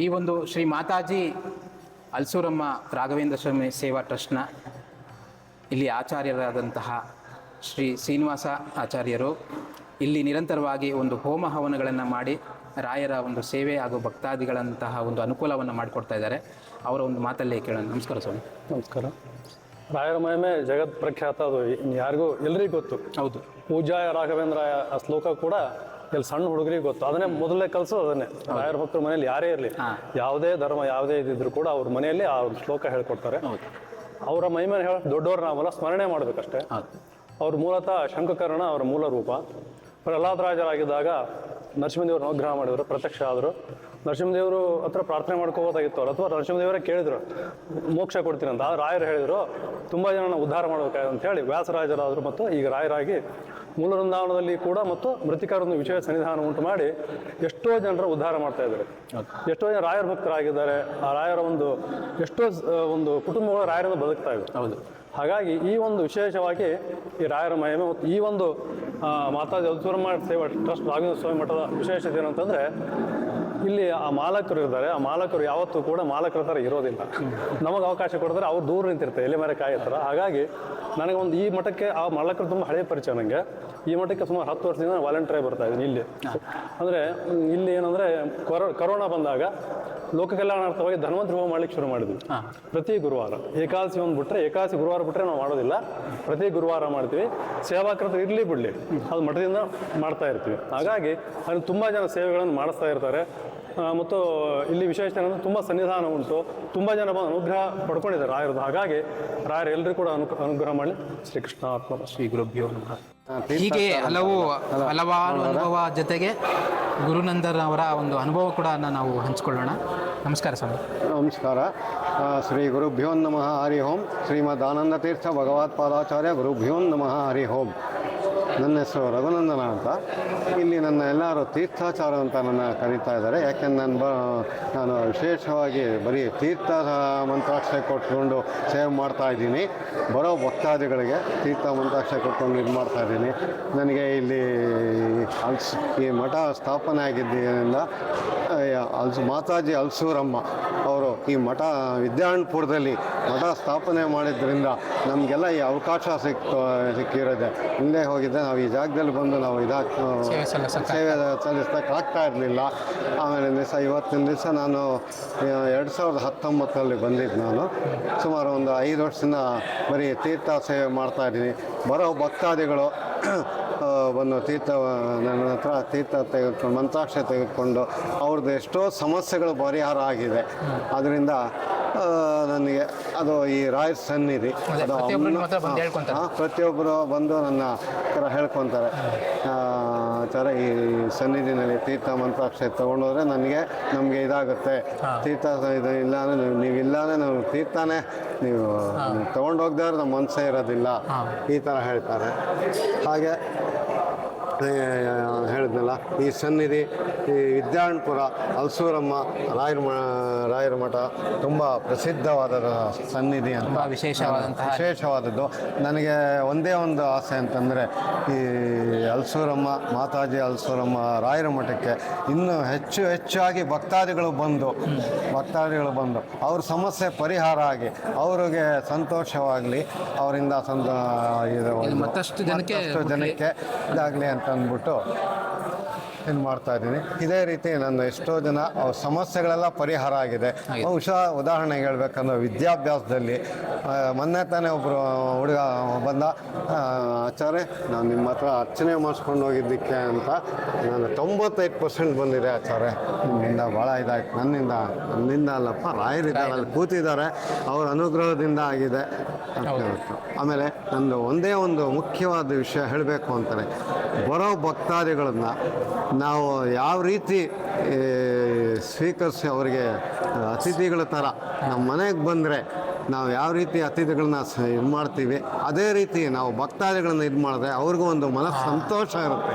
ಈ ಒಂದು ಶ್ರೀ ಮಾತಾಜಿ ಅಲ್ಸೂರಮ್ಮ ರಾಘವೇಂದ್ರ ಸ್ವಾಮಿ ಸೇವಾ ಟ್ರಸ್ಟ್ನ ಇಲ್ಲಿ ಆಚಾರ್ಯರಾದಂತಹ ಶ್ರೀ ಶ್ರೀನಿವಾಸ ಆಚಾರ್ಯರು ಇಲ್ಲಿ ನಿರಂತರವಾಗಿ ಒಂದು ಹೋಮ ಹವನಗಳನ್ನು ಮಾಡಿ ರಾಯರ ಒಂದು ಸೇವೆ ಹಾಗೂ ಭಕ್ತಾದಿಗಳಂತಹ ಒಂದು ಅನುಕೂಲವನ್ನು ಮಾಡಿಕೊಡ್ತಾ ಇದ್ದಾರೆ. ಅವರ ಒಂದು ಮಾತಲ್ಲೇ ಕೇಳೋಣ. ನಮಸ್ಕಾರ ಸ್ವಾಮಿ. ನಮಸ್ಕಾರ. ರಾಯರ ಮಹಿಮೆ ಜಗತ್ ಪ್ರಖ್ಯಾತ ಅದು ಯಾರಿಗೂ ಎಲ್ಲರಿಗೂ ಗೊತ್ತು. ಹೌದು. ಪೂಜಾಯ ರಾಘವೇಂದ್ರ ಆ ಶ್ಲೋಕ ಕೂಡ ಇಲ್ಲಿ ಸಣ್ಣ ಹುಡುಗರಿಗೆ ಗೊತ್ತು. ಅದನ್ನೇ ಮೊದಲೇ ಕಲಸು ಅದನ್ನೇ. ರಾಯರ ಭಕ್ತರ ಮನೆಯಲ್ಲಿ ಯಾರೇ ಇರಲಿ. ಯಾವುದೇ ಧರ್ಮ ಯಾವುದೇ ಇದ್ದಿದ್ರು ಕೂಡ ಅವ್ರ ಮನೆಯಲ್ಲಿ ಆ ಒಂದು ಶ್ಲೋಕ ಹೇಳ್ಕೊಡ್ತಾರೆ. ಅವರ ಮೈಮೇಲೆ ಹೇಳ ದೊಡ್ಡವ್ರ ನಾವಲ್ಲ ಸ್ಮರಣೆ ಮಾಡಬೇಕಷ್ಟೇ. ಅವ್ರ ಮೂಲತಃ ಶಂಕಕರ್ಣ ಅವರ ಮೂಲ ರೂಪ. ಪ್ರಹ್ಲಾದರಾಜರಾಗಿದ್ದಾಗ ನರಸಿಂಹದೇವರು ಅನುಗ್ರಹ ಮಾಡಿದ್ರು ಪ್ರತ್ಯಕ್ಷ ಆದರು. ನರಸಿಂಹದೇವರು ಹತ್ರ ಪ್ರಾರ್ಥನೆ ಮಾಡ್ಕೋಬೋದಾಗಿತ್ತು ಅವ್ರು ಅಥವಾ ನರಸಿಂಹದೇವರೇ ಕೇಳಿದ್ರು ಮೋಕ್ಷ ಕೊಡ್ತೀನಿ ಅಂತ ಆದ್ರೆ ರಾಯರು ಹೇಳಿದರು ತುಂಬ ಜನನ ಉದ್ಧಾರ ಮಾಡಬೇಕಾಗಿದೆ ಅಂತ ಹೇಳಿ ವ್ಯಾಸರಾಜರಾದರು ಮತ್ತು ಈಗ ರಾಯರಾಗಿ ಮೂಲ ವೃಂದಾವನದಲ್ಲಿ ಕೂಡ ಮತ್ತು ಮೃತಿಕರನ್ನು ವಿಶೇಷ ಸನ್ನಿಧಾನ ಉಂಟು ಮಾಡಿ ಎಷ್ಟೋ ಜನರ ಉದ್ಧಾರ ಮಾಡ್ತಾ ಇದ್ದಾರೆ. ಎಷ್ಟೋ ಜನ ರಾಯರ ಭಕ್ತರಾಗಿದ್ದಾರೆ ಆ ರಾಯರ ಒಂದು ಎಷ್ಟೋ ಒಂದು ಕುಟುಂಬಗಳು ರಾಯರನ್ನು ಬದುಕ್ತಾ ಇವೆ. ಹೌದು. ಹಾಗಾಗಿ ಈ ಒಂದು ವಿಶೇಷವಾಗಿ ಈ ರಾಯರ ಮಹಿಮೆ ಮತ್ತು ಈ ಒಂದು ಮಾತಾ ಮಾತಾಜಿ ಅಲ್ಸೂರಮ್ಮ ಸೇವಾ ಟ್ರಸ್ಟ್ ರಾಘವೇಂದ್ರ ಸ್ವಾಮಿ ಮಠದ ವಿಶೇಷತೆ ಏನಂತಂದರೆ ಇಲ್ಲಿ ಆ ಮಾಲಕರು ಇದ್ದಾರೆ. ಆ ಮಾಲಕರು ಯಾವತ್ತೂ ಕೂಡ ಮಾಲಕರ ಥರ ಇರೋದಿಲ್ಲ. ನಮಗೆ ಅವಕಾಶ ಕೊಡಿದ್ರೆ ಅವ್ರು ದೂರ ನಿಂತಿರ್ತಾರೆ ಎಲೆ ಮರೆ ಕಾಯಿ ಹತ್ರ. ಹಾಗಾಗಿ ನನಗೆ ಒಂದು ಈ ಮಠಕ್ಕೆ ಆ ಮಾಲಕರು ತುಂಬ ಹಳೆಯ ಪರಿಚಯ ನನಗೆ ಈ ಮಠಕ್ಕೆ ಸುಮಾರು ಹತ್ತು ವರ್ಷದಿಂದ ವಾಲಂಟಿಯರ್ ಬರ್ತಾ ಇದ್ದೀನಿ ಇಲ್ಲಿ. ಅಂದರೆ ಇಲ್ಲಿ ಏನಂದರೆ ಕೊರೋ ಕರೋನಾ ಬಂದಾಗ ಲೋಕ ಕಲ್ಯಾಣಾರ್ಥವಾಗಿ ಧನ್ವಂತರಿ ಹೋಮ ಮಾಡ್ಲಿಕ್ಕೆ ಶುರು ಮಾಡಿದ್ವಿ. ಪ್ರತಿ ಗುರುವಾರ. ಏಕಾದಶಿ ಒಂದು ಬಿಟ್ಟರೆ ಏಕಾದಶಿ ಗುರುವಾರ ಬಿಟ್ಟರೆ ನಾವು ಮಾಡೋದಿಲ್ಲ. ಪ್ರತಿ ಗುರುವಾರ ಮಾಡ್ತೀವಿ. ಸೇವಾಕೃತ ಇರಲಿ ಬಿಡಲಿ. ಅದು ಮಠದಿಂದ ಮಾಡ್ತಾ ಇರ್ತೀವಿ. ಹಾಗಾಗಿ ಅಲ್ಲಿ ತುಂಬ ಜನ ಸೇವೆಗಳನ್ನು ಮಾಡಿಸ್ತಾ ಇರ್ತಾರೆ. ಮತ್ತು ಇಲ್ಲಿ ವಿಶೇಷತೆ ಏನಂದ್ರೆ ತುಂಬ ಸನ್ನಿಧಾನ ಉಂಟು. ತುಂಬ ಜನ ಬಂದು ಅನುಗ್ರಹ ಪಡ್ಕೊಂಡಿದ್ದಾರೆ ರಾಯರದು. ಹಾಗಾಗಿ ರಾಯರು ಎಲ್ಲರೂ ಕೂಡ ಅನು ಅನುಗ್ರಹ ಮಾಡಲಿ. ಶ್ರೀ ಆತ್ಮ ಶ್ರೀ ಗುರುಭ್ಯೋ ನಮಃ. ಹೀಗೆ ಹಲವು ಹಲವಾರು ಅನುಭವ ಜೊತೆಗೆ ಗುರುನಂದನ್ ಅವರ ಒಂದು ಅನುಭವ ಕೂಡ ನಾವು ಹಂಚಿಕೊಳ್ಳೋಣ. ನಮಸ್ಕಾರ ಸ್ವಾಮಿ. ನಮಸ್ಕಾರ. ಶ್ರೀ ಗುರುಭ್ಯೋ ನಮಃ ಹರಿ ಓಂ. ಶ್ರೀಮದ್ ಆನಂದ ತೀರ್ಥ ಭಗವತ್ಪಾದಾಚಾರ್ಯ ಗುರುಭ್ಯೋ ನಮಃ ಹರಿ ಓಂ. ನನ್ನ ಹೆಸರು ರಘುನಂದನ ಅಂತ. ಇಲ್ಲಿ ನನ್ನ ಎಲ್ಲರೂ ತೀರ್ಥಾಚಾರ ಅಂತ ನನ್ನ ಕರೀತಾ ಇದ್ದಾರೆ. ಯಾಕೆಂದ್ರೆ ನಾನು ಬ, ನಾನು ವಿಶೇಷವಾಗಿ ಬರೀ ತೀರ್ಥ ಮಂತ್ರಾಕ್ಷರ ಕೊಟ್ಕೊಂಡು ಸೇವೆ ಮಾಡ್ತಾ ಇದ್ದೀನಿ. ಬರೋ ಭಕ್ತಾದಿಗಳಿಗೆ ತೀರ್ಥ ಮಂತ್ರಾಕ್ಷರ ಕೊಟ್ಕೊಂಡು ಇದು ಮಾಡ್ತಾ ಇದ್ದೀನಿ. ನನಗೆ ಇಲ್ಲಿ ಅಲ್ಸ್, ಈ ಮಠ ಸ್ಥಾಪನೆ ಆಗಿದ್ದರಿಂದ ಅಲ್ಸು, ಮಾತಾಜಿ ಅಲ್ಸೂರಮ್ಮ ಅವರು ಈ ಮಠ ವಿದ್ಯಾರಣ್ಯಪುರದಲ್ಲಿ ಮಠ ಸ್ಥಾಪನೆ ಮಾಡಿದ್ರಿಂದ ನಮಗೆಲ್ಲ ಈ ಅವಕಾಶ ಸಿಕ್ ಸಿಕ್ಕಿರೋದೆ. ಹಿಂದೆ ಹೋಗಿದ್ದೆ ನಾವು ಈ ಜಾಗದಲ್ಲಿ ಬಂದು ನಾವು ಇದಾಗಿ ಸೇವೆ ಸಲ್ಲಿಸ್ಲಿಕ್ಕೆ ಆಗ್ತಾ ಇರಲಿಲ್ಲ. ಆಮೇಲೆ ದಿವಸ ಇವತ್ತಿನ ದಿವಸ ನಾನು ಎರಡು ಸಾವಿರದ ಹತ್ತೊಂಬತ್ತರಲ್ಲಿ ಬಂದಿದ್ದು ನಾನು. ಸುಮಾರು ಒಂದು ಐದು ವರ್ಷದಿಂದ ಬರೀ ತೀರ್ಥ ಸೇವೆ ಮಾಡ್ತಾ ಇದ್ದೀನಿ. ಬರೋ ಭಕ್ತಾದಿಗಳು ಬಂದು ತೀರ್ಥ ನನ್ನ ಹತ್ರ ತೀರ್ಥ ತೆಗೆದುಕೊಂಡು ಮಂತ್ರಾಕ್ಷ ತೆಗೆದುಕೊಂಡು ಅವ್ರದ್ದು ಎಷ್ಟೋ ಸಮಸ್ಯೆಗಳು ಪರಿಹಾರ ಆಗಿದೆ. ಅದರಿಂದ ನನಗೆ ಅದು ಈ ರಾಯರ್ ಸನ್ನಿಧಿ. ಅದೇ, ಅದು ಪ್ರತಿಯೊಬ್ರು ನಿಮ್ಮ ಹತ್ರ ಬಂದು ಹೇಳ್ಕೊಂತಾರೆ. ಹಾ, ಪ್ರತಿಯೊಬ್ಬರು ಬಂದು ನನ್ನ ಹತ್ರ ಹೇಳ್ಕೊತಾರೆ. ಆ ಥರ ಈ ಸನ್ನಿಧಿನಲ್ಲಿ ತೀರ್ಥ ಮಂತ್ರಾಕ್ಷರ ತಗೊಂಡೋದ್ರೆ ನನಗೆ ನಮಗೆ ಇದಾಗುತ್ತೆ. ತೀರ್ಥ ಇದು ಇಲ್ಲ ಅಂದರೆ ನೀವು ನೀವಿಲ್ಲ ಅಂದರೆ ನಾವು ತೀರ್ಥನೇ ನೀವು ತೊಗೊಂಡೋಗ್ದಾರ ನಮ್ಮ ಮನಸ್ಸೇ ಇರೋದಿಲ್ಲ. ಈ ಥರ ಹೇಳ್ತಾರೆ. ಹಾಗೆ ಹೇಳಿದ್ನಲ್ಲ ಈ ಸನ್ನಿಧಿ ಈ ವಿದ್ಯಾರಣ್ಯಪುರ ಹಲಸೂರಮ್ಮ ರಾಯರ ರಾಯರ ಮಠ ತುಂಬ ಪ್ರಸಿದ್ಧವಾದ ಸನ್ನಿಧಿ ಅಂತ ವಿಶೇಷವಾದಂಥ ವಿಶೇಷವಾದಂತಹ ವಿಶೇಷವಾದದ್ದು. ನನಗೆ ಒಂದೇ ಒಂದು ಆಸೆ ಅಂತಂದರೆ ಈ ಹಲಸೂರಮ್ಮ ಮಾತಾಜಿ ಹಲಸೂರಮ್ಮ ರಾಯರ ಮಠಕ್ಕೆ ಇನ್ನೂ ಹೆಚ್ಚು ಹೆಚ್ಚಾಗಿ ಭಕ್ತಾದಿಗಳು ಬಂದು ಭಕ್ತಾದಿಗಳು ಬಂದು ಅವ್ರ ಸಮಸ್ಯೆ ಪರಿಹಾರ ಆಗಿ ಅವರಿಗೆ ಸಂತೋಷವಾಗಲಿ ಅವರಿಂದ ಸಂತ ಇದು ಮತ್ತಷ್ಟು ಜನಕ್ಕೆ ಮತ್ತಷ್ಟು ಜನಕ್ಕೆ ಇದಾಗಲಿ ಅಂತ ಅಂದ್ಬಿಟ್ಟು ಏನು ಮಾಡ್ತಾ ಇದ್ದೀನಿ? ಇದೇ ರೀತಿ ನನ್ನ ಎಷ್ಟೋ ಜನ ಅವ್ರ ಸಮಸ್ಯೆಗಳೆಲ್ಲ ಪರಿಹಾರ ಆಗಿದೆ. ಬಹುಶಃ ಉದಾಹರಣೆಗೆ ಹೇಳ್ಬೇಕಂದ್ರೆ ವಿದ್ಯಾಭ್ಯಾಸದಲ್ಲಿ ಮೊನ್ನೆ ತಾನೇ ಒಬ್ಬರು ಹುಡುಗ ಬಂದ ಆಚಾರ್ಯ ನಾನು ನಿಮ್ಮ ಹತ್ರ ಅರ್ಚನೆ ಮಾಡಿಸ್ಕೊಂಡು ಹೋಗಿದ್ದಕ್ಕೆ ಅಂತ ನಾನು ತೊಂಬತ್ತೈದು ಪರ್ಸೆಂಟ್ ಬಂದಿದೆ ಆಚಾರ್ಯ. ನಿಮ್ಮಿಂದ ಭಾಳ ಇದಾಯ್ತು. ನನ್ನಿಂದ ನನ್ನಿಂದ ಅಲ್ಲಪ್ಪ ರಾಯರಿದ್ದಾರೆ ಅಲ್ಲಿ ಕೂತಿದ್ದಾರೆ. ಅವ್ರ ಅನುಗ್ರಹದಿಂದ ಆಗಿದೆ. ಆಮೇಲೆ ನಂದು ಒಂದೇ ಒಂದು ಮುಖ್ಯವಾದ ವಿಷಯ ಹೇಳಬೇಕು ಅಂತಾರೆ ಬರೋ ಭಕ್ತಾದಿಗಳನ್ನು ನಾವು ಯಾವ ರೀತಿ ಸ್ಪೀಕರ್ಸ್ ಸ್ವೀಕರಿಸಿ ಅವರಿಗೆ ಅತಿಥಿಗಳ ಥರ ನಮ್ಮ ಮನೆಗೆ ಬಂದರೆ ನಾವು ಯಾವ ರೀತಿ ಅತಿಥಿಗಳನ್ನ ಇದು ಮಾಡ್ತೀವಿ ಅದೇ ರೀತಿ ನಾವು ಭಕ್ತಾದಿಗಳನ್ನ ಇದು ಮಾಡಿದ್ರೆ ಅವ್ರಿಗೂ ಒಂದು ಮನಸ್ಸು ಸಂತೋಷ ಇರುತ್ತೆ.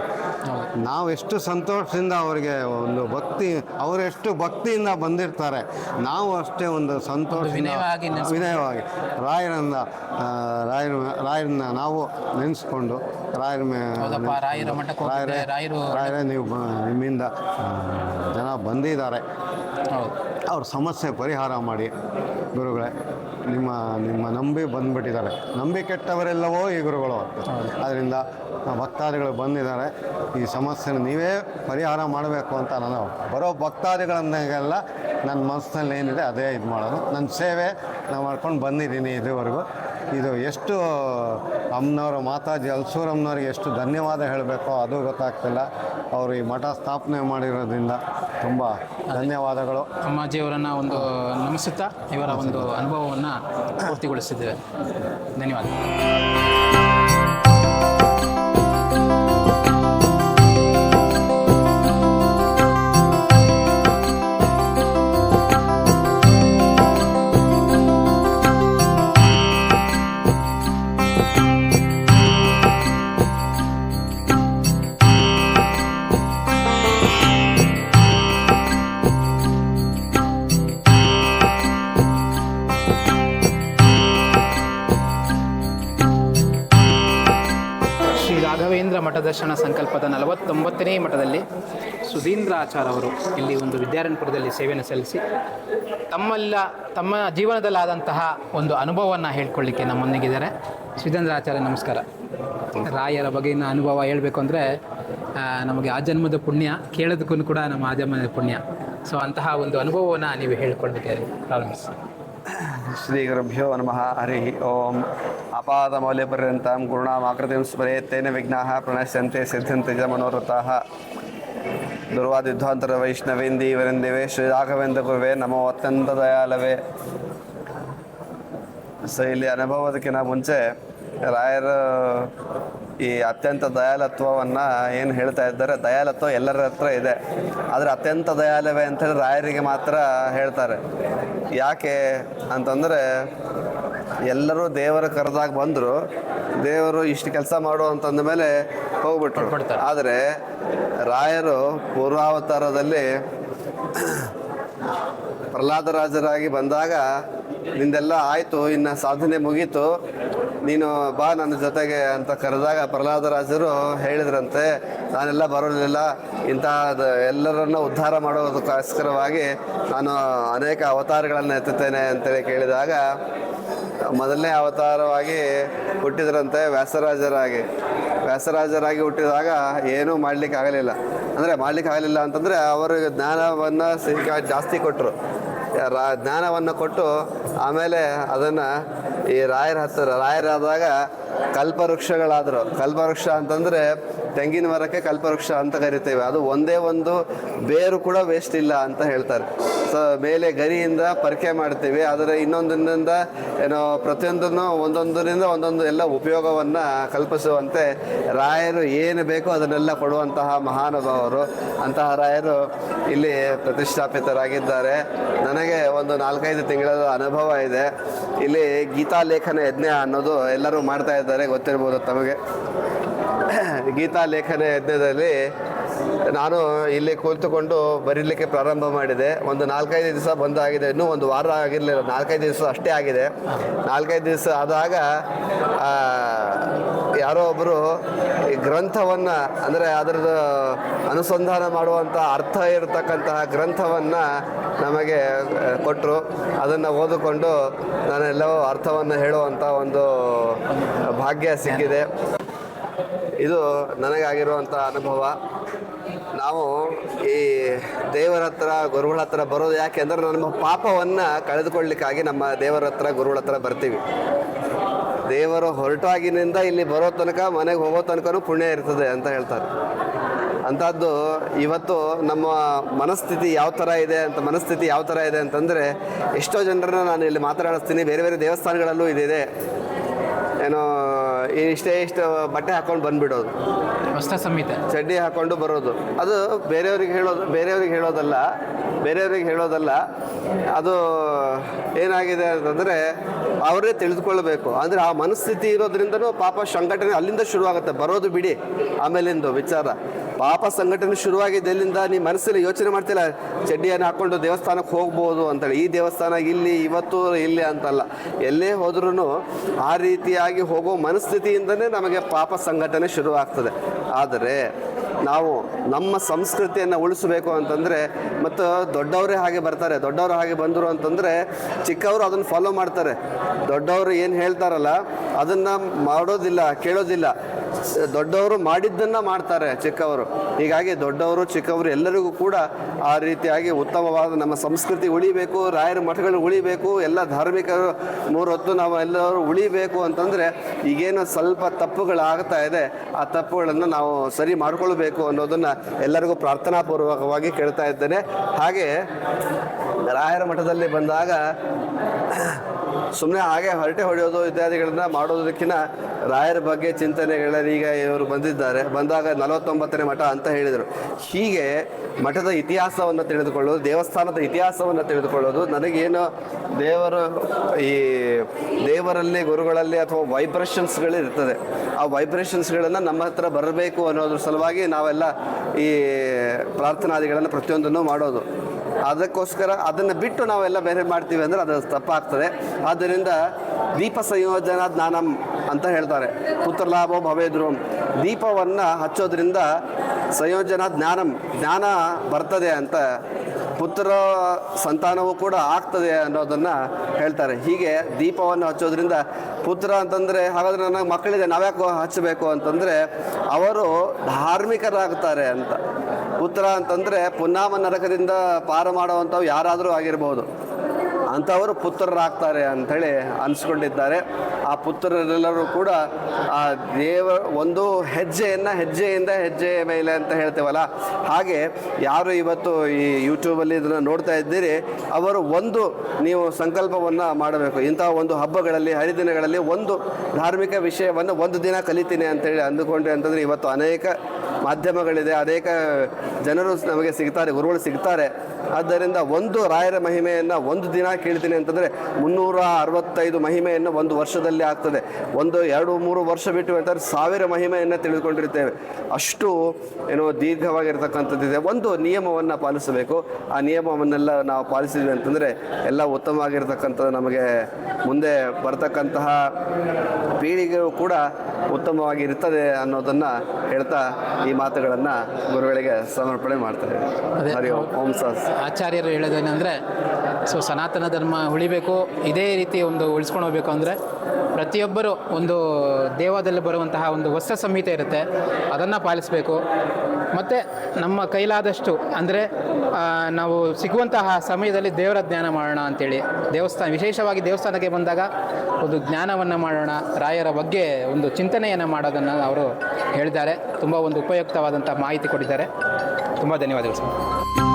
ನಾವು ಎಷ್ಟು ಸಂತೋಷದಿಂದ ಅವರಿಗೆ ಒಂದು ಭಕ್ತಿ ಅವರೆಷ್ಟು ಭಕ್ತಿಯಿಂದ ಬಂದಿರ್ತಾರೆ ನಾವು ಅಷ್ಟೇ ಒಂದು ಸಂತೋಷ ವಿನಯವಾಗಿ ರಾಯರನ್ನ ರಾಯರ ರಾಯರನ್ನ ನಾವು ನೆನೆಸ್ಕೊಂಡು ರಾಯರ ಮೇ ರಾಯರ ರಾಯರೇ- ನೀವು ನಿಮ್ಮಿಂದ ಜನ ಬಂದಿದ್ದಾರೆ. ಹೌದು. ಅವ್ರ ಸಮಸ್ಯೆ ಪರಿಹಾರ ಮಾಡಿ ಗುರುಗಳೇ ನಿಮ್ಮ ನಿಮ್ಮ ನಂಬಿ ಬಂದ್ಬಿಟ್ಟಿದ್ದಾರೆ. ನಂಬಿ ಕೆಟ್ಟವರೆಲ್ಲವೋ ಈ ಗುರುಗಳು ಅದರಿಂದ ಭಕ್ತಾದಿಗಳು ಬಂದಿದ್ದಾರೆ. ಈ ಸಮಸ್ಯೆನ ನೀವೇ ಪರಿಹಾರ ಮಾಡಬೇಕು ಅಂತ ನಾನು ಬರೋ ಭಕ್ತಾದಿಗಳನ್ನೆಲ್ಲ ನನ್ನ ಮನಸ್ಸಿನಲ್ಲಿ ಏನಿದೆ ಅದೇ ಇದು ಮಾಡೋದು. ನನ್ನ ಸೇವೆ ನಾನು ಮಾಡ್ಕೊಂಡು ಬಂದಿದ್ದೀನಿ ಇದುವರೆಗೂ. ಇದು ಎಷ್ಟು ಅಮ್ಮನವರು, ಮಾತಾಜಿ ಅಲ್ಸೂರಮ್ಮನವ್ರಿಗೆ ಎಷ್ಟು ಧನ್ಯವಾದ ಹೇಳಬೇಕೋ ಅದು ಗೊತ್ತಾಗ್ತಿಲ್ಲ. ಅವರು ಈ ಮಠ ಸ್ಥಾಪನೆ ಮಾಡಿರೋದ್ರಿಂದ ತುಂಬ ಧನ್ಯವಾದಗಳು. ಅಮ್ಮಾಜಿಯವರನ್ನು ಒಂದು ನಮಿಸುತ್ತಾ ಇವರ ಒಂದು ಅನುಭವವನ್ನು ಪೂರ್ತಿಗೊಳಿಸಿದ್ದೇವೆ. ಧನ್ಯವಾದ. ರಾಘವೇಂದ್ರ ಮಠದರ್ಶನ ಸಂಕಲ್ಪದ ನಲವತ್ತೊಂಬತ್ತನೇ ಮಠದಲ್ಲಿ ಸುಧೀಂದ್ರ ಆಚಾರ್ ಅವರು ಇಲ್ಲಿ ಒಂದು ವಿದ್ಯಾರಣ್ಯಪುರದಲ್ಲಿ ಸೇವೆಯನ್ನು ಸಲ್ಲಿಸಿ ತಮ್ಮೆಲ್ಲ, ತಮ್ಮ ಜೀವನದಲ್ಲಾದಂತಹ ಒಂದು ಅನುಭವವನ್ನು ಹೇಳ್ಕೊಳ್ಳಿಕ್ಕೆ ನಮ್ಮೊಂದಿಗಿದ್ದಾರೆ. ಸುಧೀಂದ್ರ ಆಚಾರ್ಯ ನಮಸ್ಕಾರ. ರಾಯರ ಬಗೆಗಿನ ಅನುಭವ ಹೇಳಬೇಕು ಅಂದರೆ ನಮಗೆ ಆ ಜನ್ಮದ ಪುಣ್ಯ, ಕೇಳೋದಕ್ಕೂ ಕೂಡ ನಮ್ಮ ಆ ಜನ್ಮದ ಪುಣ್ಯ. ಸೊ ಅಂತಹ ಒಂದು ಅನುಭವವನ್ನು ನೀವು ಹೇಳ್ಕೊಳ್ಬೇಕಾದ್ರೆ ಪ್ರಾರಂಭಿಸಿ. ಶ್ರೀ ಗುರುಭ್ಯೋ ನಮಃ, ಹರಿ ಓಂ. ಅಪಾದ ಮೌಲ್ಯಪರ್ಯಂతం ಗುರುಣಾಮಾಕೃತಿಂ ಆಕೃತಿ ಸ್ಮರೆಯತ್ತೇನೆ ವಿಘ್ನಾ ಪ್ರಣಶ್ಯಂತೆ ಸಿದ್ಧಂತೆ ಚ ಮನೋರಥಾಃ ದುರ್ವಾದಿಧ್ವಾಂತರ ವೈಷ್ಣವೇಂದಿ ವರಿಂದಿವೆ ಶ್ರೀ ರಾಘವೇಂದ್ರ ಗುರುವೆ ನಮೋ, ಅತ್ಯಂತ ದಯಾಲವೇ. ಸೊ, ಇಲ್ಲಿ ಅನುಭವದಕ್ಕಿಂತ ಮುಂಚೆ ರಾಯರು ಈ ಅತ್ಯಂತ ದಯಾಲತ್ವವನ್ನು ಏನು ಹೇಳ್ತಾ ಇದ್ದಾರೆ ದಯಾಲತ್ವ ಎಲ್ಲರ ಹತ್ರ ಇದೆ. ಆದರೆ ಅತ್ಯಂತ ದಯಾಲವೇ ಅಂತೇಳಿ ರಾಯರಿಗೆ ಮಾತ್ರ ಹೇಳ್ತಾರೆ. ಯಾಕೆ ಅಂತಂದರೆ ಎಲ್ಲರೂ ದೇವರ ಕರೆದಾಗ ಬಂದರು ದೇವರು ಇಷ್ಟು ಕೆಲಸ ಮಾಡು ಅಂತಂದ ಮೇಲೆ ಹೋಗ್ಬಿಟ್ರು. ಆದರೆ ರಾಯರು ಪೂರ್ವಾವತಾರದಲ್ಲಿ ಪ್ರಹ್ಲಾದರಾಜರಾಗಿ ಬಂದಾಗ ನಿಂದೆಲ್ಲ ಆಯಿತು ಇನ್ನು ಸಾಧನೆ ಮುಗೀತು ನೀನು ಬಾ ನನ್ನ ಜೊತೆಗೆ ಅಂತ ಕರೆದಾಗ ಪ್ರಹ್ಲಾದರಾಜರು ಹೇಳಿದ್ರಂತೆ, ನಾನೆಲ್ಲ ಬರೋದಿಲ್ಲ ಇಂತಹ ಎಲ್ಲರನ್ನ ಉದ್ಧಾರ ಮಾಡೋದಕ್ಕೋಸ್ಕರವಾಗಿ ನಾನು ಅನೇಕ ಅವತಾರಗಳನ್ನು ಎತ್ತುತ್ತೇನೆ ಅಂತೇಳಿ ಕೇಳಿದಾಗ, ಮೊದಲನೇ ಅವತಾರವಾಗಿ ಹುಟ್ಟಿದ್ರಂತೆ ವ್ಯಾಸರಾಜರಾಗಿ. ವ್ಯಾಸರಾಜರಾಗಿ ಹುಟ್ಟಿದಾಗ ಏನೂ ಮಾಡ್ಲಿಕ್ಕೆ ಆಗಲಿಲ್ಲ. ಅಂದರೆ ಮಾಡ್ಲಿಕ್ಕೆ ಆಗಲಿಲ್ಲ ಅಂತಂದರೆ ಅವರಿಗೆ ಜ್ಞಾನವನ್ನು ಜಾಸ್ತಿ ಕೊಟ್ಟರು ರಾ, ಜ್ಞಾನವನ್ನು ಕೊಟ್ಟು ಆಮೇಲೆ ಅದನ್ನು ಈ ರಾಯರ ಹತ್ತಿರ ರಾಯರಾದಾಗ ಕಲ್ಪವೃಕ್ಷಗಳಾದರು. ಕಲ್ಪವೃಕ್ಷ ಅಂತಂದರೆ ತೆಂಗಿನ ಮರಕ್ಕೆ ಕಲ್ಪವೃಕ್ಷ ಅಂತ ಕರಿತೇವೆ. ಅದು ಒಂದೇ ಒಂದು ಬೇರು ಕೂಡ ವೇಸ್ಟ್ ಇಲ್ಲ ಅಂತ ಹೇಳ್ತಾರೆ. ಸೊ ಮೇಲೆ ಗರಿಯಿಂದ ಪರಿಕೆ ಮಾಡ್ತೀವಿ. ಆದರೆ ಇನ್ನೊಂದರಿಂದ ಏನೋ ಪ್ರತಿಯೊಂದನ್ನು ಒಂದೊಂದರಿಂದ ಒಂದೊಂದು ಎಲ್ಲ ಉಪಯೋಗವನ್ನು ಕಲ್ಪಿಸುವಂತೆ ರಾಯರು ಏನು ಬೇಕೋ ಅದನ್ನೆಲ್ಲ ಕೊಡುವಂತಹ ಮಹಾನುಭಾವರು, ಅಂತಹ ರಾಯರು ಇಲ್ಲಿ ಪ್ರತಿಷ್ಠಾಪಿತರಾಗಿದ್ದಾರೆ. ನನಗೆ ಒಂದು ನಾಲ್ಕೈದು ತಿಂಗಳ ಅನುಭವ ಇದೆ. ಇಲ್ಲಿ ಗೀತಾ ಲೇಖನ ಯಜ್ಞ ಅನ್ನೋದು ಎಲ್ಲರೂ ಮಾಡ್ತಾ ಗೊತ್ತಿರ್ಬೋದು ತಮಗೆ. ಗೀತಾ ಲೇಖನ ಯಜ್ಞದಲ್ಲಿ ನಾನು ಇಲ್ಲಿ ಕುಳಿತುಕೊಂಡು ಬರೀಲಿಕ್ಕೆ ಪ್ರಾರಂಭ ಮಾಡಿದೆ. ಒಂದು ನಾಲ್ಕೈದು ದಿವಸ ಬಂದಾಗಿದೆ. ಇನ್ನೂ ಒಂದು ವಾರ ಆಗಿರಲಿಲ್ಲ. ನಾಲ್ಕೈದು ದಿವಸ ಅಷ್ಟೇ ಆಗಿದೆ. ನಾಲ್ಕೈದು ದಿವಸ ಆದಾಗ ಯಾರೋ ಒಬ್ಬರು ಈ ಗ್ರಂಥವನ್ನು, ಅಂದರೆ ಅದರದ್ದು ಅನುಸಂಧಾನ ಮಾಡುವಂಥ ಅರ್ಥ ಇರತಕ್ಕಂತಹ ಗ್ರಂಥವನ್ನು ನಮಗೆ ಕೊಟ್ಟರು ಅದನ್ನು ಓದಿಕೊಂಡು ನಾನೆಲ್ಲವೂ ಅರ್ಥವನ್ನು ಹೇಳುವಂಥ ಒಂದು ಭಾಗ್ಯ ಸಿಕ್ಕಿದೆ. ಇದು ನನಗಾಗಿರುವಂಥ ಅನುಭವ. ನಾವು ಈ ದೇವರ ಹತ್ರ, ಗುರುಗಳ ಹತ್ರ ಬರೋದು ಯಾಕೆಂದರೆ ನಮ್ಮ ಪಾಪವನ್ನು ಕಳೆದುಕೊಳ್ಳಿಕ್ಕಾಗಿ ನಮ್ಮ ದೇವರ ಹತ್ರ, ಗುರುಗಳ ಹತ್ರ ಬರ್ತೀವಿ. ದೇವರು ಹೊರಟಾಗಿನಿಂದ ಇಲ್ಲಿ ಬರೋ ತನಕ, ಮನೆಗೆ ಹೋಗೋ ತನಕನೂ ಪುಣ್ಯ ಇರ್ತದೆ ಅಂತ ಹೇಳ್ತಾರೆ. ಅಂಥದ್ದು ಇವತ್ತು ನಮ್ಮ ಮನಸ್ಥಿತಿ ಯಾವ ಥರ ಇದೆ ಅಂತ, ಮನಸ್ಥಿತಿ ಯಾವ ಥರ ಇದೆ ಅಂತಂದರೆ, ಎಷ್ಟೋ ಜನರನ್ನ ನಾನು ಇಲ್ಲಿ ಮಾತನಾಡಿಸ್ತೀನಿ, ಬೇರೆ ಬೇರೆ ದೇವಸ್ಥಾನಗಳಲ್ಲೂ ಇದಿದೆ. ಏನೋ, ಇಷ್ಟೇ ಇಷ್ಟು ಬಟ್ಟೆ ಹಾಕೊಂಡು ಬಂದ್ಬಿಡೋದು. ವಸ್ತ್ರ ಸಂಹಿತೆ ಚಡ್ಡಿ ಹಾಕೊಂಡು ಬರೋದು. ಅದು ಬೇರೆಯವ್ರಿಗೆ ಹೇಳೋದು, ಬೇರೆಯವ್ರಿಗೆ ಹೇಳೋದಲ್ಲ ಬೇರೆಯವ್ರಿಗೆ ಹೇಳೋದಲ್ಲ, ಅದು ಏನಾಗಿದೆ ಅಂತಂದರೆ ಅವರೇ ತಿಳಿದುಕೊಳ್ಬೇಕು ಅಂದರೆ ಆ ಮನಸ್ಥಿತಿ ಇರೋದ್ರಿಂದನೂ ಪಾಪ ಸಂಘಟನೆ ಅಲ್ಲಿಂದ ಶುರುವಾಗುತ್ತೆ. ಬರೋದು ಬಿಡಿ, ಆಮೇಲಿಂದು ವಿಚಾರ. ಪಾಪ ಸಂಘಟನೆ ಶುರುವಾಗಿದ್ದ ಎಲ್ಲಿಂದ ನೀ ಮನಸ್ಸಲ್ಲಿ ಯೋಚನೆ ಮಾಡ್ತಿಲ್ಲ, ಚಡ್ಡಿಯನ್ನು ಹಾಕ್ಕೊಂಡು ದೇವಸ್ಥಾನಕ್ಕೆ ಹೋಗ್ಬೋದು ಅಂತೇಳಿ. ಈ ದೇವಸ್ಥಾನ ಇಲ್ಲಿ, ಇವತ್ತು ಇಲ್ಲಿ ಅಂತಲ್ಲ. ಎಲ್ಲೇ ಹೋದ್ರೂ ಆ ರೀತಿಯಾಗಿ ಹೋಗೋ ಮನಸ್ಥಿತಿಯಿಂದನೇ ನಮಗೆ ಪಾಪ ಸಂಘಟನೆ ಶುರುವಾಗ್ತದೆ. ಆದರೆ ನಾವು ನಮ್ಮ ಸಂಸ್ಕೃತಿಯನ್ನು ಉಳಿಸಬೇಕು ಅಂತಂದರೆ, ಮತ್ತು ದೊಡ್ಡವರೇ ಹಾಗೆ ಬರ್ತಾರೆ, ದೊಡ್ಡವರು ಹಾಗೆ ಬಂದರು ಅಂತಂದರೆ ಚಿಕ್ಕವರು ಅದನ್ನು ಫಾಲೋ ಮಾಡ್ತಾರೆ. ದೊಡ್ಡವರು ಏನು ಹೇಳ್ತಾರಲ್ಲ, ಅದನ್ನು ಮಾಡೋದಿಲ್ಲ, ಕೇಳೋದಿಲ್ಲ. ದೊಡ್ಡವರು ಮಾಡಿದ್ದನ್ನು ಮಾಡ್ತಾರೆ ಚಿಕ್ಕವರು. ಹೀಗಾಗಿ ದೊಡ್ಡವರು, ಚಿಕ್ಕವರು ಎಲ್ಲರಿಗೂ ಕೂಡ ಆ ರೀತಿಯಾಗಿ ಉತ್ತಮವಾದ ನಮ್ಮ ಸಂಸ್ಕೃತಿ ಉಳಿಬೇಕು, ರಾಯರ ಮಠಗಳು ಉಳಿಬೇಕು, ಎಲ್ಲ ಧಾರ್ಮಿಕರು ಮೂರು ಹೊತ್ತು ನಾವು ಎಲ್ಲರೂ ಉಳಿಬೇಕು ಅಂತಂದರೆ ಈಗೇನು ಸ್ವಲ್ಪ ತಪ್ಪುಗಳಾಗ್ತಾ ಇದೆ. ಆ ತಪ್ಪುಗಳನ್ನು ನಾವು ಸರಿ ಮಾಡಿಕೊಳ್ಬೇಕು ಅನ್ನೋದನ್ನು ಎಲ್ಲರಿಗೂ ಪ್ರಾರ್ಥನಾಪೂರ್ವಕವಾಗಿ ಕೇಳ್ತಾ ಇದ್ದೇನೆ. ಹಾಗೆ ರಾಯರ ಮಠದಲ್ಲಿ ಬಂದಾಗ ಸುಮ್ಮನೆ ಹಾಗೆ ಹರಟೆ ಹೊಡೆಯೋದು ಇತ್ಯಾದಿಗಳನ್ನ ಮಾಡೋದಕ್ಕಿಂತ ರಾಯರ ಬಗ್ಗೆ ಚಿಂತನೆಗಳಲ್ಲಿ ಈಗ ಇವರು ಬಂದಿದ್ದಾರೆ. ಬಂದಾಗ ನಲವತ್ತೊಂಬತ್ತನೇ ಮಠ ಅಂತ ಹೇಳಿದರು. ಹೀಗೆ ಮಠದ ಇತಿಹಾಸವನ್ನು ತಿಳಿದುಕೊಳ್ಳೋದು, ದೇವಸ್ಥಾನದ ಇತಿಹಾಸವನ್ನು ತಿಳಿದುಕೊಳ್ಳೋದು ನನಗೇನು ದೇವರು ಈ ದೇವರಲ್ಲಿ, ಗುರುಗಳಲ್ಲಿ ಅಥವಾ ವೈಬ್ರೇಷನ್ಸ್ಗಳು ಇರ್ತದೆ. ಆ ವೈಬ್ರೇಷನ್ಸ್ಗಳನ್ನು ನಮ್ಮ ಹತ್ರ ಬರಬೇಕು ಅನ್ನೋದ್ರ ಸಲುವಾಗಿ ನಾವೆಲ್ಲ ಈ ಪ್ರಾರ್ಥನಾದಿಗಳನ್ನು ಪ್ರತಿಯೊಂದನ್ನು ಮಾಡೋದು. ಅದಕ್ಕೋಸ್ಕರ ಅದನ್ನು ಬಿಟ್ಟು ನಾವೆಲ್ಲ ಬೇರೆ ಮಾಡ್ತೀವಿ ಅಂದರೆ ಅದು ತಪ್ಪಾಗ್ತದೆ. ಆದ್ದರಿಂದ ದೀಪ ಸಂಯೋಜನಾ ಜ್ಞಾನಂ ಅಂತ ಹೇಳ್ತಾರೆ. ಪುತ್ರ ಲಾಭೋ ಭವೇದ್ರು. ದೀಪವನ್ನು ಹಚ್ಚೋದ್ರಿಂದ ಸಂಯೋಜನಾ ಜ್ಞಾನಂ, ಜ್ಞಾನ ಬರ್ತದೆ ಅಂತ ಪುತ್ರ ಸಂತಾನವೂ ಕೂಡ ಆಗ್ತದೆ ಅನ್ನೋದನ್ನು ಹೇಳ್ತಾರೆ. ಹೀಗೆ ದೀಪವನ್ನು ಹಚ್ಚೋದ್ರಿಂದ ಪುತ್ರ ಅಂತಂದರೆ ಹಾಗಾದ್ರೆ ನನಗೆ ಮಕ್ಕಳಿದೆ ನಾವ್ಯಾಕೆ ಹಚ್ಚಬೇಕು ಅಂತಂದರೆ ಅವರು ಧಾರ್ಮಿಕರಾಗ್ತಾರೆ ಅಂತ. ಪುತ್ರ ಅಂತಂದರೆ ಪುನ್ನಾಮ ನರಕದಿಂದ ಪಾರು ಮಾಡುವಂಥವು ಯಾರಾದರೂ ಆಗಿರ್ಬೋದು. ಅಂಥವರು ಪುತ್ರರಾಗ್ತಾರೆ ಅಂಥೇಳಿ ಅನಿಸ್ಕೊಂಡಿದ್ದಾರೆ. ಆ ಪುತ್ರರೆಲ್ಲರೂ ಕೂಡ ಆ ದೇವ ಒಂದು ಹೆಜ್ಜೆಯನ್ನು ಹೆಜ್ಜೆಯಿಂದ ಹೆಜ್ಜೆಯ ಮೇಲೆ ಅಂತ ಹೇಳ್ತೇವಲ್ಲ. ಹಾಗೆ ಯಾರು ಇವತ್ತು ಈ ಯೂಟ್ಯೂಬಲ್ಲಿ ಇದನ್ನು ನೋಡ್ತಾ ಇದ್ದೀರಿ, ಅವರು ಒಂದು ನೀವು ಸಂಕಲ್ಪವನ್ನು ಮಾಡಬೇಕು. ಇಂಥ ಒಂದು ಹಬ್ಬಗಳಲ್ಲಿ, ಹರಿದಿನಗಳಲ್ಲಿ ಒಂದು ಧಾರ್ಮಿಕ ವಿಷಯವನ್ನು ಒಂದು ದಿನ ಕಲಿತೀನಿ ಅಂತೇಳಿ ಅಂದುಕೊಂಡ್ರೆ ಅಂತಂದರೆ ಇವತ್ತು ಅನೇಕ ಮಾಧ್ಯಮಗಳಿದೆ, ಅನೇಕ ಜನರು ನಮಗೆ ಸಿಗ್ತಾರೆ, ಗುರುಗಳು ಸಿಗ್ತಾರೆ. ಆದ್ದರಿಂದ ಒಂದು ರಾಯರ ಮಹಿಮೆಯನ್ನು ಒಂದು ದಿನ ಕೇಳ್ತೀನಿ ಅಂತಂದರೆ ಮುನ್ನೂರ ಅರವತ್ತೈದು ಮಹಿಮೆಯನ್ನು ಒಂದು ವರ್ಷದಲ್ಲಿ ಆಗ್ತದೆ. ಒಂದು ಎರಡು ಮೂರು ವರ್ಷ ಬಿಟ್ಟು ಅಂತಂದರೆ ಸಾವಿರ ಮಹಿಮೆಯನ್ನು ತಿಳಿದುಕೊಂಡಿರ್ತೇವೆ. ಅಷ್ಟು ಏನೋ ದೀರ್ಘವಾಗಿರ್ತಕ್ಕಂಥದ್ದಿದೆ. ಒಂದು ನಿಯಮವನ್ನು ಪಾಲಿಸಬೇಕು. ಆ ನಿಯಮವನ್ನೆಲ್ಲ ನಾವು ಪಾಲಿಸಿದ್ವಿ ಅಂತಂದರೆ ಎಲ್ಲ ಉತ್ತಮವಾಗಿರ್ತಕ್ಕಂಥದ್ದು ನಮಗೆ ಮುಂದೆ ಬರ್ತಕ್ಕಂತಹ ಪೀಳಿಗೆಯು ಕೂಡ ಉತ್ತಮವಾಗಿ ಇರ್ತದೆ ಅನ್ನೋದನ್ನು ಹೇಳ್ತಾ ಈ ಮಾತುಗಳನ್ನು ಗುರುಗಳಿಗೆ ಸಮರ್ಪಣೆ ಮಾಡ್ತಾರೆ ಅದೇ. ಓಂ. ಸಸ್ ಆಚಾರ್ಯರು ಹೇಳೋದೇನೆಂದರೆ ಸೊ ಸನಾತನ ಧರ್ಮ ಉಳಿಬೇಕು, ಇದೇ ರೀತಿ ಒಂದು ಉಳಿಸ್ಕೊಂಡು ಹೋಗಬೇಕು ಅಂದರೆ ಪ್ರತಿಯೊಬ್ಬರು ಒಂದು ದೇವದಲ್ಲಿ ಬರುವಂತಹ ಒಂದು ಹೊಸ ಸಂಹಿತೆ ಇರುತ್ತೆ, ಅದನ್ನು ಪಾಲಿಸಬೇಕು. ಮತ್ತು ನಮ್ಮ ಕೈಲಾದಷ್ಟು ಅಂದರೆ ನಾವು ಸಿಗುವಂತಹ ಸಮಯದಲ್ಲಿ ದೇವರ ಜ್ಞಾನ ಮಾಡೋಣ ಅಂತೇಳಿ, ದೇವಸ್ಥಾನ, ವಿಶೇಷವಾಗಿ ದೇವಸ್ಥಾನಕ್ಕೆ ಬಂದಾಗ ಒಂದು ಜ್ಞಾನವನ್ನು ಮಾಡೋಣ, ರಾಯರ ಬಗ್ಗೆ ಒಂದು ಚಿಂತನೆಯನ್ನು ಮಾಡೋದನ್ನು ಅವರು ಹೇಳಿದ್ದಾರೆ. ತುಂಬ ಒಂದು ಉಪಯುಕ್ತವಾದಂಥ ಮಾಹಿತಿ ಕೊಟ್ಟಿದ್ದಾರೆ. ತುಂಬ ಧನ್ಯವಾದಗಳು ಸರ್.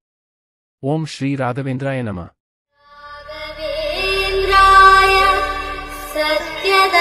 ஓம் ஸ்ரீ ராகவேந்திராய நம. சத்யதன்மரதாய